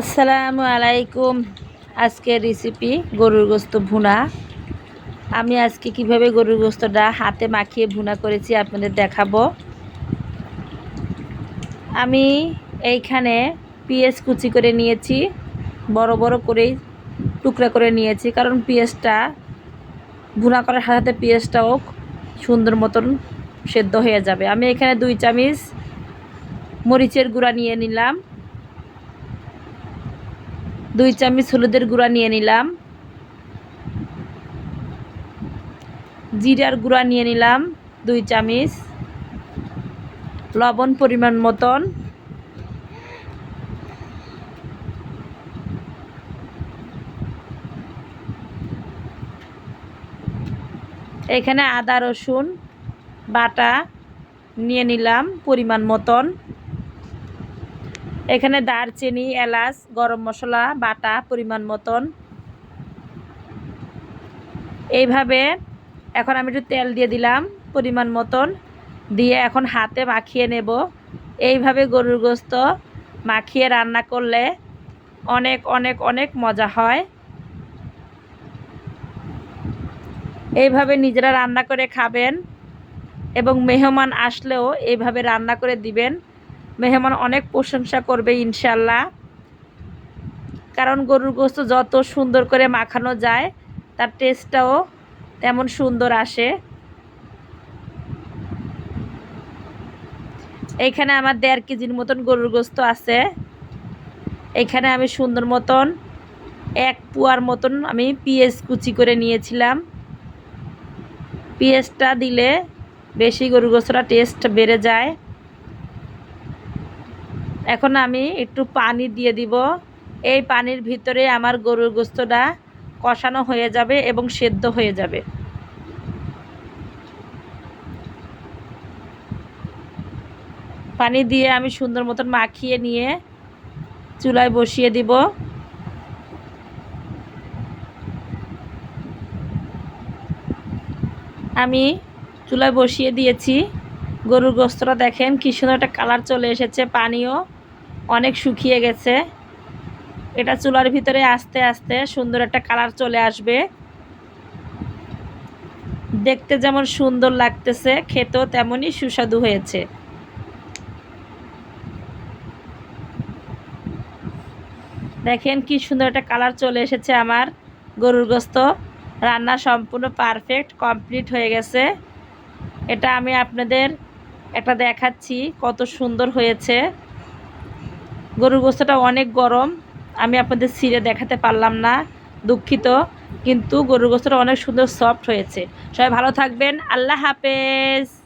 আসসালামু আলাইকুম। আজকের রেসিপি গরুর গোস্ত ভুনা। আমি আজকে কীভাবে গরুর গোস্তটা হাতে মাখিয়ে ভুনা করেছি আপনাদের দেখাবো। আমি এইখানে পেঁয়াজ কুচি করে নিয়েছি, বড় বড় করেই টুকরা করে নিয়েছি, কারণ পেঁয়াজটা ভুনা করার সাথে পেঁয়াজটাও সুন্দর মতন সেদ্ধ হয়ে যাবে। আমি এখানে দুই চামিচ মরিচের গুঁড়া নিয়ে নিলাম। দুই চামচ হলুদের গুঁড়া নিয়ে নিলাম। জিরার গুঁড়া নিয়ে নিলাম দুই চামচ। লবণ পরিমাণ মতন। এখানে আদা রসুন বাটা নিয়ে নিলাম পরিমাণ মতন। এখানে দারচিনি, এলাচ, গরম মশলা, বাটা, পরিমাণ মতন। এইভাবে এখন আমি একটু তেল দিয়ে দিলাম পরিমাণ মতন। দিয়ে এখন হাতে মাখিয়ে নেব। এইভাবে গরুর গোস্ত মাখিয়ে রান্না করলে অনেক অনেক অনেক মজা হয়। এইভাবে নিজেরা রান্না করে খাবেন এবং মেহমান আসলেও এইভাবে রান্না করে দিবেন। মেহমান অনেক প্রশংসা করবে ইনশাল্লাহ কারণ গরুর গোস্ত যত সুন্দর করে মাখানো যায়, তার টেস্টটাও তেমন সুন্দর আসে। এইখানে আমার দেড় কেজির মতন গরুর গোস্ত আছে। এখানে আমি সুন্দর মতন এক পুয়ার মতন আমি পিঁয়াজ কুচি করে নিয়েছিলাম। পেঁয়াজটা দিলে বেশি গরুর গোস্তটা টেস্ট বেড়ে যায়। এখন আমি একটু পানি দিয়ে দিব। এই পানির ভিতরে আমার গরুর গোস্তটা কষানো হয়ে যাবে এবং সেদ্ধ হয়ে যাবে। পানি দিয়ে আমি সুন্দর মতন মাখিয়ে নিয়ে চুলায় বসিয়ে দিব। আমি চুলায় বসিয়ে দিয়েছি। গরুর গোস্তটা দেখেন কি সুন্দর একটা কালার চলে এসেছে পানিও। অনেক শুকিয়ে গেছে। এটা চুলার ভিতরে আস্তে আস্তে সুন্দর একটা কালার চলে আসবে। দেখতে যেমন সুন্দর লাগতেছে, খেতেও তেমনই সুস্বাদু হয়েছে। দেখেন কি সুন্দর একটা কালার চলে এসেছে আমার গরুর গোস্ত। রান্না সম্পূর্ণ পারফেক্ট, কমপ্লিট হয়ে গেছে। এটা আমি আপনাদের, এটা দেখাচ্ছি কত সুন্দর হয়েছে। গরুর গোস্তটা অনেক গরম। আমি আপনাদের সিরে দেখাতে পারলাম না, দুঃখিত। কিন্তু গরুর গোস্তটা অনেক সুন্দর সফট হয়েছে। সবাই ভালো থাকবেন। আল্লাহ হাফেজ।